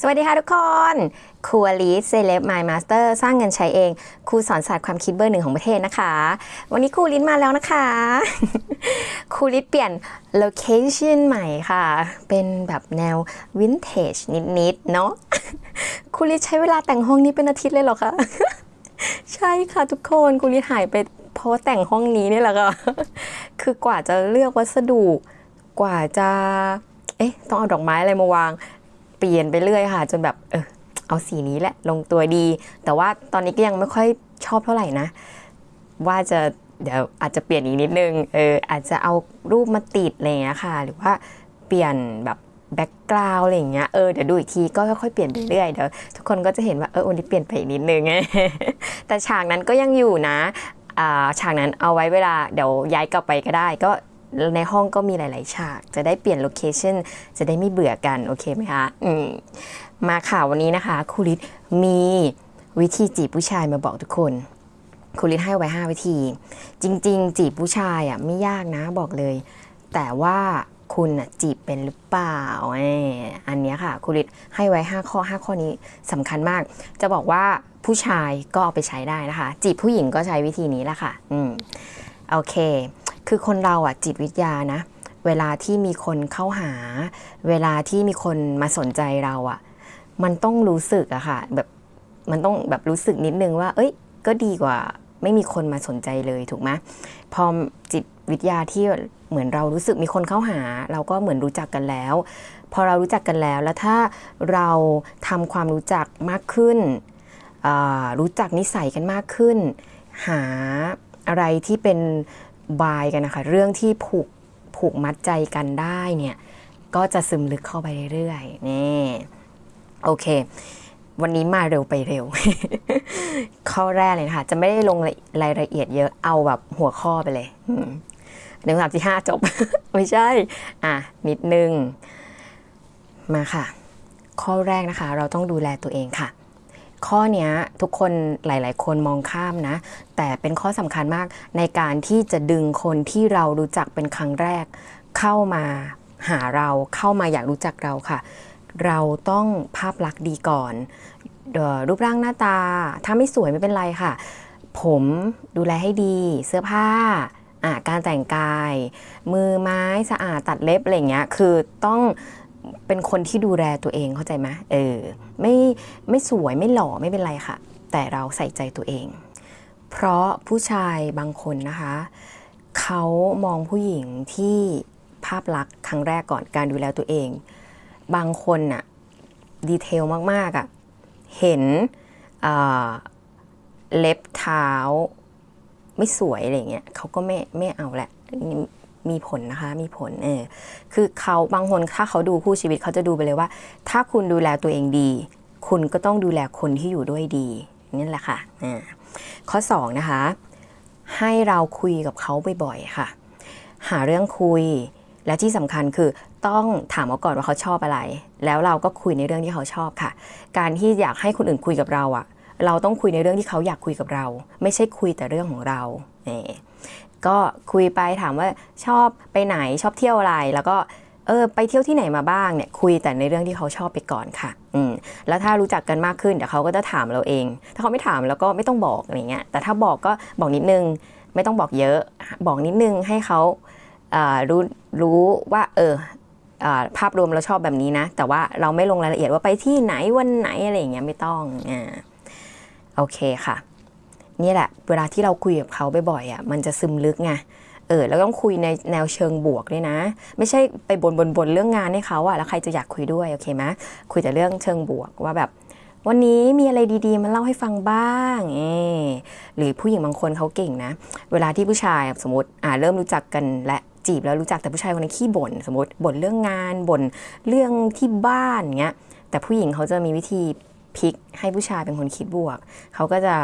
สวัสดีค่ะทุกคนครูอลิสเซเลบมายมาสเตอร์สร้างเงินใช้เอง ครูสอนศาสตร์ความคิดเบอร์หนึ่งของประเทศนะคะ วันนี้ครูลิสมาแล้วนะคะ ครูลิสเปลี่ยนโลเคชันใหม่ค่ะ เป็นแบบแนววินเทจนิดๆ เนาะครูลิสใช้เวลาแต่งห้องนี้เป็นอาทิตย์เลยเหรอคะ ใช่ค่ะทุกคนครูลิสหายไปเพราะว่าแต่งห้องนี้นี่แหละค่ะ คือกว่าจะเลือกวัสดุ กว่าจะ เอ๊ะ ต้องเอาดอกไม้อะไรมาวาง เปลี่ยนไปเรื่อยค่ะ จนแบบเออเอาสีนี้แหละลงตัวดี แต่ว่าตอนนี้ก็ยังไม่ค่อยชอบเท่าไหร่นะ ว่าจะเดี๋ยวอาจจะเปลี่ยนอีกนิดนึงเอออาจจะเอารูปมาติดอะไรเงี้ยค่ะ หรือว่าเปลี่ยนแบบแบ็กกราวอะไรอย่างเงี้ย เออ เดี๋ยวดูอีกทีก็ค่อยๆเปลี่ยนไปเรื่อยเดี๋ยวทุกคนก็จะเห็นว่า เออวันนี้เปลี่ยนไปอีกนิดนึง แต่ฉากนั้นก็ยังอยู่นะอ่าฉากนั้นเอาไว้เวลาเดี๋ยวย้ายกลับไปก็ได้ ก็ ในห้องก็มีหลาย ๆ ฉาก จะได้เปลี่ยนโลเคชันจะได้ไม่เบื่อกัน โอเคไหมคะอืมมาค่ะวันนี้นะคะครูลิศมีวิธีจีบผู้ชายมาบอกทุกคนครูลิศให้ไว้ 5 วิธี จริง ๆ จีบผู้ชายอะไม่ยากนะบอกเลย แต่ว่าคุณอะจีบเป็นหรือเปล่าอออันนี้ค่ะครูลิศให้ไว้ 5 ข้อ 5 ข้อนี้สำคัญมาก จะบอกว่าผู้ชายก็เอาไปใช้ได้นะคะ จีบผู้หญิงก็ใช้วิธีนี้แหละค่ะ อืมโอเค คือคนเราอะจิตวิทยานะ เวลาที่มีคนเข้าหา เวลาที่มีคนมาสนใจเราอะ มันต้องรู้สึกอะค่ะแบบมันต้องแบบรู้สึกนิดนึงว่า เอ้ย ก็ดีกว่าไม่มีคนมาสนใจเลยถูกไหมพอจิตวิทยาที่เหมือนเรารู้สึกมีคนเข้าหา เราก็เหมือนรู้จักกันแล้ว พอเรารู้จักกันแล้วแล้วถ้าเราทำความรู้จักมากขึ้น รู้จักนิสัยกันมากขึ้น หาอะไรที่เป็น บายกันนะคะ เรื่องที่ผูกผูกมัดใจกันได้เนี่ย ก็จะซึมลึกเข้าไปเรื่อยๆนี่โอเค วันนี้มาเร็วไปเร็ว ข้อแรกเลยนะคะ จะไม่ได้ลงรายละเอียดเยอะเอาแบบหัวข้อไปเลยหนึ่งสามสี่ห้าจบ ไม่ใช่ อะ นิดนึง มาค่ะ ข้อแรกนะคะ เราต้องดูแลตัวเองค่ะ ข้อนี้ทุกคนหลาย ๆ คนมองข้ามนะ แต่เป็นข้อสำคัญมากในการที่จะดึงคนที่เรารู้จักเป็นครั้งแรก เข้ามาหาเราเข้ามาอยากรู้จักเราค่ะ เราต้องภาพลักษณ์ดีก่อน รูปร่างหน้าตา ถ้าไม่สวยไม่เป็นไรค่ะ ผมดูแลให้ดีเสื้อผ้าการแต่งกาย มือไม้สะอาดตัดเล็บอะไรเงี้ยคือต้อง เป็นคนที่ดูแลตัวเองเข้าใจไหมเออไม่ไม่สวยไม่หล่อไม่เป็นไรค่ะ แต่เราใส่ใจตัวเอง เพราะผู้ชายบางคนนะคะเขามองผู้หญิงที่ภาพลักษณ์ครั้งแรกก่อนการดูแลตัวเอง บางคนน่ะดีเทลมากๆอะ่ะเห็นอ่าเล็บเท้าไม่สวยอะไรเงี้ยเขาก็ไม่ไม่เอาแหละ มีผลนะคะ มีผลเออคือเขาบางคนถ้าเขาดูคู่ชีวิตเขาจะดูไปเลยว่า ถ้าคุณดูแลตัวเองดี คุณก็ต้องดูแลคนที่อยู่ด้วยดีนี่แหละค่ะอ่าข้อ2นะคะ ให้เราคุยกับเขาบ่อยๆค่ะ หาเรื่องคุยและที่สำคัญคือต้องถามเขาก่อนว่าเขาชอบอะไร แล้วเราก็คุยในเรื่องที่เขาชอบค่ะ การที่อยากให้คนอื่นคุยกับเราอะเราต้องคุยในเรื่องที่เขาอยากคุยกับเรา ไม่ใช่คุยแต่เรื่องของเราเนี่ ก็คุยไปถามว่าชอบไปไหนชอบเที่ยวอะไร แล้วก็เออไปเที่ยวที่ไหนมาบ้างเนี่ยคุยแต่ในเรื่องที่เขาชอบไปก่อนค่ะ อืมแล้วถ้ารู้จักกันมากขึ้นเดี๋ยวเขาก็จะถามเราเอง ถ้าเขาไม่ถามแล้วก็ไม่ต้องบอกอะไรเงี้ยแต่ถ้าบอกก็บอกนิดนึงไม่ต้องบอกเยอะ บอกนิดนึงให้เขาอ่ารู้รู้ว่าเออภาพรวมเราชอบแบบนี้นะ แต่ว่าเราไม่ลงรายละเอียดว่าไปที่ไหนวันไหนอะไรอย่างเงี้ยไม่ต้องอ่าโอเคค่ะ นี่แหละ เวลาที่เราคุยกับเขาบ่อยๆอะมันจะซึมลึกไงเออแล้วต้องคุยในแนวเชิงบวกด้วยนะ ไม่ใช่ไปบนบนบนเรื่องงานให้เขาอะแล้วใครจะอยากคุยด้วยโอเคไหมคุยแต่เรื่องเชิงบวกว่าแบบ วันนี้มีอะไรดีๆมาเล่าให้ฟังบ้างเออหรือผู้หญิงบางคนเขาเก่งนะ เวลาที่ผู้ชายสมมติอ่าเริ่มรู้จักกันและจีบแล้วรู้จักแต่ผู้ชายคนนี้ขี้บ่นสมมติบ่นเรื่องงานบ่นเรื่องที่บ้านเงี้ยแต่ผู้หญิงเขาจะมีวิธีพลิกให้ผู้ชายเป็นคนคิดบวกเขาก็จะ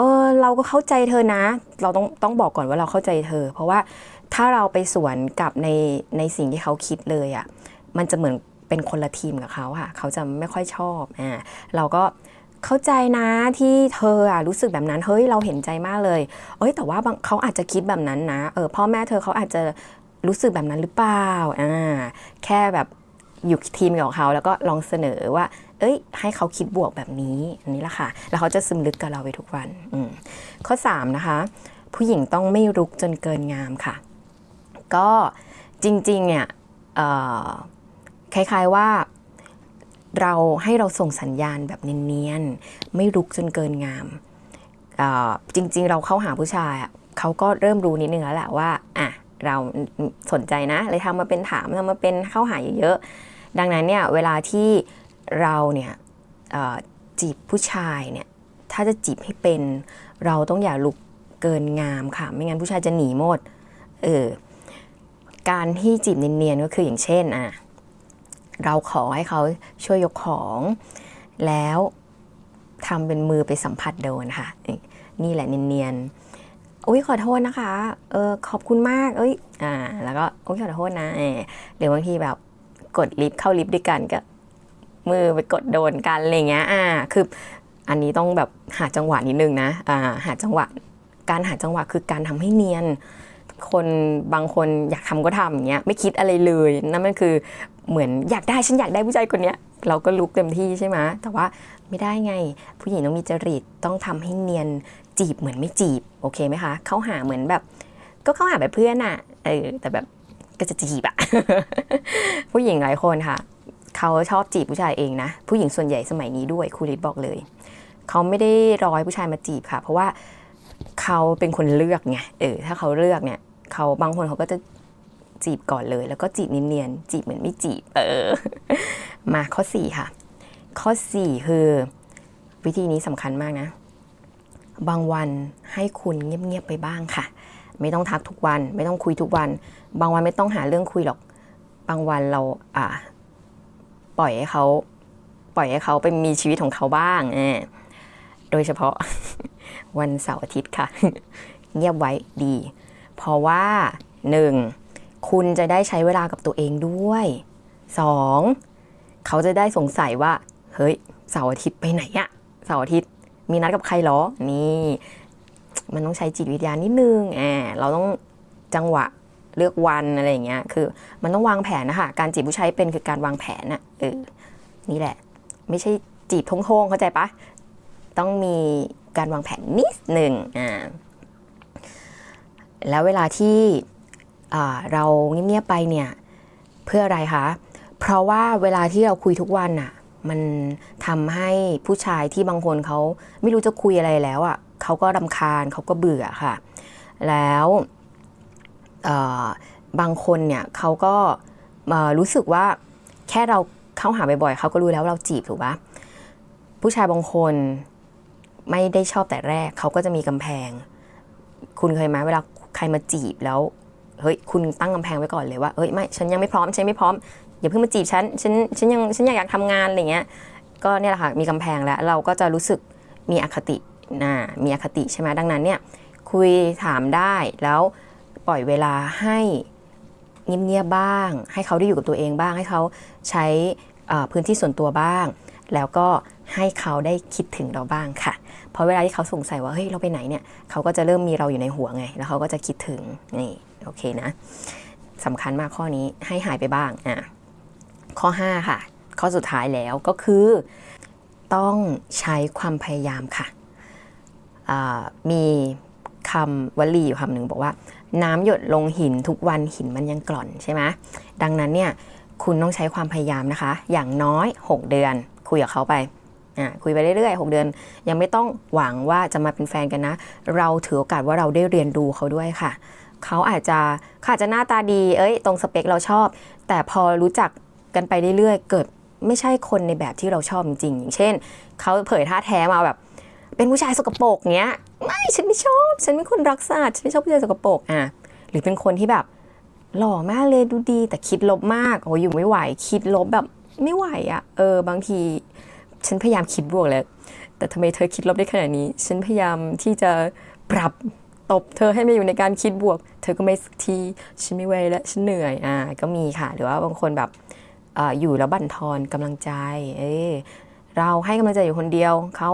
ออเราก็เข้าใจเธอนะ เราต้องต้องบอกก่อนว่าเราเข้าใจเธอ เพราะว่าถ้าเราไปสวนกับในในสิ่งที่เขาคิดเลยอะ่ะมันจะเหมือนเป็นคนละทีมกับเขาค่ะ เขาจะไม่ค่อยชอบอ่าเราก็เข้าใจนะที่เธออะรู้สึกแบบนั้นเฮ้ยเราเห็นใจมากเลย เอ้ยแต่ว่าเขาอาจจะคิดแบบนั้นนะเออพ่อแม่เธอเขาอาจจะรู้สึกแบบนั้นหรือเปล่าอ่าแค่แบบอยู่ทีมกับเขาแล้วก็ลองเสนอว่า เอ้ย ให้เขาคิดบวกแบบนี้นนี้แหละค่ะ แล้วเขาจะซึมลึกกับเราไปทุกวันอข้อ 3 นะคะ ผู้หญิงต้องไม่รุกจนเกินงามค่ะ ก็จริงๆเนี่ยคล้ายๆว่าเราให้เราส่งสัญญาณแบบเนียนๆ ไม่รุกจนเกินงาม จริงๆ เราเข้าหาผู้ชายเขาก็เริ่มรู้นิดนึงแล้วแหละว่าอะเราสนใจนะ เลยทำมาเป็นถามทำมาเป็นเข้าหาเยอะๆดังนั้นเนี่ยเวลาที่ เราเนี่ยจีบผู้ชายเนี่ยถ้าจะจีบให้เป็นเราต้องอย่าลุกเกินงามค่ะ ไม่งั้นผู้ชายจะหนีหมดเออการที่จีบเนียนๆก็คืออย่างเช่นอะเราขอให้เขาช่วยยกของ แล้วทำเป็นมือไปสัมผัสโดนค่ะ นี่แหละเนียนๆอุ้ยขอโทษนะคะเออขอบคุณมาก เอ้ยอ่า แล้วก็อุ้ยขอโทษนะเออหรือบางทีแบบกดลิฟต์เข้าลิฟต์ด้วยกันก็ มือไปกดโดนกันอะไรเงี้ยอ่าคืออันนี้ต้องแบบหาจังหวะนิดนึงนะอ่าหาจังหวะการหาจังหวะคือการทำให้เนียน คนบางคนอยากทำก็ทำอย่างเงี้ยไม่คิดอะไรเลยนั่นมันคือเหมือนอยากได้ฉันอยากได้ผู้ชายคนเนี้ยเราก็ลุกเต็มที่ใช่ไหมแต่ว่าไม่ได้ไง ผู้หญิงต้องมีจริตต้องทำให้เนียนจีบเหมือนไม่จีบโอเคไหมคะเข้าหาเหมือนแบบ ก็เข้าหาแบบเพื่อนอะเออแต่แบบก็จะจีบอะผู้หญิงหลายคนค่ะ เขาชอบจีบผู้ชายเองนะ ผู้หญิงส่วนใหญ่สมัยนี้ด้วยครูฤทธิ์บอกเลย เขาไม่ได้รอให้ผู้ชายมาจีบค่ะ เพราะว่าเขาเป็นคนเลือกไงเออถ้าเขาเลือกเนี่ยเขาบางคนเขาก็จะจีบก่อนเลย แล้วก็จีบเนียนๆจีบเหมือนไม่จีบเออ มาข้อ4ค่ะ ข้อ4คือวิธีนี้สำคัญมากนะ บางวันให้คุณเงียบๆไปบ้างค่ะ ไม่ต้องทักทุกวัน ไม่ต้องคุยทุกวัน บางวันไม่ต้องหาเรื่องคุยหรอก บางวันเราอ่า ปล่อยให้เขาปล่อยให้เขาไปมีชีวิตของเขาบ้างเออโดยเฉพาะวันเสาร์อาทิตย์ค่ะ เงียบไว้ดี เพราะว่าหนึ่งคุณจะได้ใช้เวลากับตัวเองด้วย 2. เขาจะได้สงสัยว่า เฮ้ยเสาร์อาทิตย์ไปไหนอะเสาร์อาทิตย์มีนัดกับใครเหรอ นี่ มันต้องใช้จิตวิทยานิดนึงแอบเราต้องจังหวะ เลือกวันอะไรอย่างเงี้ย คือ มันต้องวางแผนนะคะ การจีบผู้ชายเป็นคือการวางแผนอะเออ นี่แหละ ไม่ใช่จีบทงๆ เข้าใจปะ ต้องมีการวางแผนนิดหนึ่งอ่า แล้วเวลาที่อ่าเราเงียบๆไปเนี่ย เพื่ออะไรคะ เพราะว่าเวลาที่เราคุยทุกวันน่ะมันทำให้ผู้ชายที่บางคนเขาไม่รู้จะคุยอะไรแล้วอะเขาก็รำคาญเขาก็เบื่อค่ะ แล้ว บางคนเนี่ยเขาก็รู้สึกว่าแค่เราเข้าหาบ่อยๆเขาก็รู้แล้วว่าเราจีบถูกปะผู้ชายบางคนไม่ได้ชอบแต่แรกเขาก็จะมีกำแพง คุณเคยไหมเวลาใครมาจีบแล้วเฮ้ยคุณตั้งกำแพงไว้ก่อนเลยว่าเฮ้ยไม่ฉันยังไม่พร้อมฉันไม่พร้อมอย่าเพิ่งมาจีบฉันฉันฉันยังฉันอยากอยากทำงานอะไรเงี้ยก็เนี่ยแหละค่ะมีกำแพงแล้วเราก็จะรู้สึกมีอคตินะมีอคติใช่ไหมดังนั้นเนี่ยคุยถามได้แล้ว ล่อยเวลาให้เงียบๆบ้าง ให้เขาได้อยู่กับตัวเองบ้าง ให้เขาใช้พื้นที่ส่วนตัวบ้าง แล้วก็ให้เขาได้คิดถึงเราบ้างค่ะ เพราะเวลาที่เขาสงสัยว่าเฮ้ยเราไปไหนเนี่ยเขาก็จะเริ่มมีเราอยู่ในหัวไง แล้วเขาก็จะคิดถึงนี่โอเคนะสำคัญมากข้อนี้ให้หายไปบ้างอะข้อ 5 ค่ะ ข้อสุดท้ายแล้วก็คือ ต้องใช้ความพยายามค่ะมี คำวลีอยู่คำหนึ่งบอกว่า น้ำหยดลงหินทุกวันหินมันยังกร่อนใช่ไหมดังนั้นเนี่ยคุณต้องใช้ความพยายามนะคะ อย่างน้อย 6 เดือน คุยกับเขาไปอะคุยไปเรื่อยๆ 6 เดือน ยังไม่ต้องหวังว่าจะมาเป็นแฟนกันนะ เราถือโอกาสว่าเราได้เรียนรู้เขาด้วยค่ะ เขาอาจจะเขาอาจจะหน้าตาดี เอ้ย ตรงสเปคเราชอบ แต่พอรู้จักกันไปเรื่อยๆ เกิดไม่ใช่คนในแบบที่เราชอบจริงๆอย่างเช่น เขาเผยท่าแท้มาแบบ เป็นผู้ชายสกปรกเงี้ย ไม่ฉันไม่ชอบ ฉันเป็นคนรักสะอาดฉันไม่ชอบผู้ชายสกปรกอะหรือเป็นคนที่แบบ หล่อมากเลยดูดี แต่คิดลบมากโอ้ยอยู่ไม่ไหว คิดลบแบบไม่ไหวอะ่ะเออบางที ฉันพยายามคิดบวกแล้วแต่ทำไมเธอคิดลบได้ขนาดนี้ ฉันพยายามที่จะปรับตบเธอให้มาอยู่ในการคิดบวก เธอก็ไม่สักทีฉันไม่ไหวแล้วฉันเหนื่อยอ่าก็มีค่ะ หรือว่าบางคนแบบออยู่แล้วบั่นทอนกำลังใจเออเราให้กำลังใจอยู่คนเดียวเขา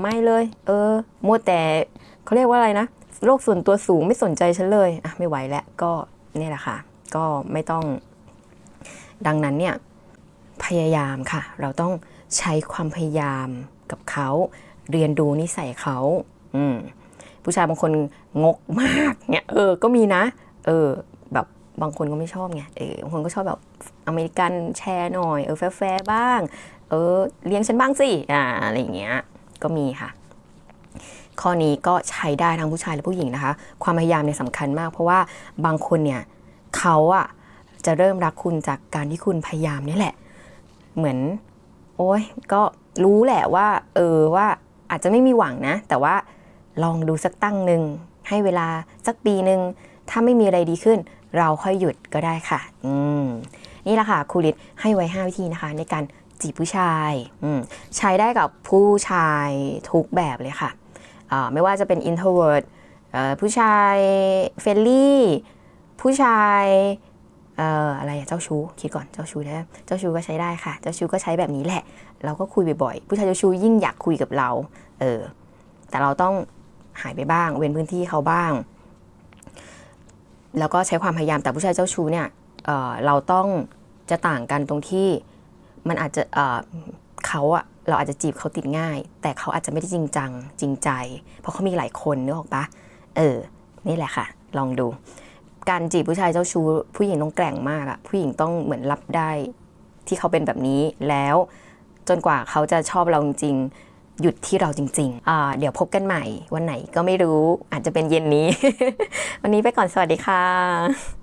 ไม่เลย เออมัวแต่เขาเรียกว่าอะไรนะโลกส่วนตัวสูงไม่สนใจฉันเลยอะไม่ไหวแล้วก็เนี่ยแหละค่ะ ก็ไม่ต้อง ดังนั้นเนี่ยพยายามค่ะ เราต้องใช้ความพยายามกับเขาเรียนดูนิสัยเขาอืมผู้ชายบางคนงกมากเนี่ยเออก็มีนะ เออแบบบางคนก็ไม่ชอบไงเออบางคนก็ชอบแบบอเมริกันแชร์หน่อย เออแฟร์บ้าง เออเลี้ยงฉันบ้างสิอ่าอะไรอย่างเงี้ย ก็มีค่ะ ข้อนี้ก็ใช้ได้ทั้งผู้ชายและผู้หญิงนะคะ ความพยายามเนี่ยสำคัญมาก เพราะว่าบางคนเนี่ยเขาอะจะเริ่มรักคุณจากการที่คุณพยายามนี่แหละ เหมือน โอ้ยก็รู้แหละว่า เออว่าอาจจะไม่มีหวังนะ แต่ว่าลองดูสักตั้งหนึ่งให้เวลาสักปีหนึ่งถ้าไม่มีอะไรดีขึ้น เราค่อยหยุดก็ได้ค่ะ อืมนี่แหละค่ะครูฤทธิ์ให้ไว้ 5 วิธีนะคะ ในการ จีบผู้ชายอืมใช้ได้กับผู้ชายทุกแบบเลยค่ะอ่าไม่ว่าจะเป็น introvert เอ่อผู้ชายเฟรนลี่ผู้ชายเอ่ออะไรอะเจ้าชู้คิดก่อนเจ้าชู้นะเจ้าชู้ก็ใช้ได้ค่ะ เจ้าชู้ก็ใช้แบบนี้แหละ เราก็คุยบ่อยๆผู้ชายเจ้าชู้ยิ่งอยากคุยกับเราเออแต่เราต้องหายไปบ้าง เว้นพื้นที่เขาบ้าง แล้วก็ใช้ความพยายามแต่ผู้ชายเจ้าชู้เนี่ยเอ่อเราต้องจะต่างกันตรงที่ มันอาจจะเขาอะเราอาจจะจีบเขาติดง่าย แต่เขาอาจจะไม่ได้จริงจังจริงใจ เพราะเขามีหลายคนนึกออกปะเออ นี่แหละค่ะ ลองดู การจีบผู้ชายเจ้าชู้ผู้หญิงต้องแกร่งมากอะผู้หญิงต้องเหมือนรับได้ที่เขาเป็นแบบนี้แล้วจนกว่าเขาจะชอบเราจริงหยุดที่เราจริงๆอ่าเดี๋ยวพบกันใหม่วันไหนก็ไม่รู้อาจจะเป็นเย็นนี้ วันนี้ไปก่อนสวัสดีค่ะ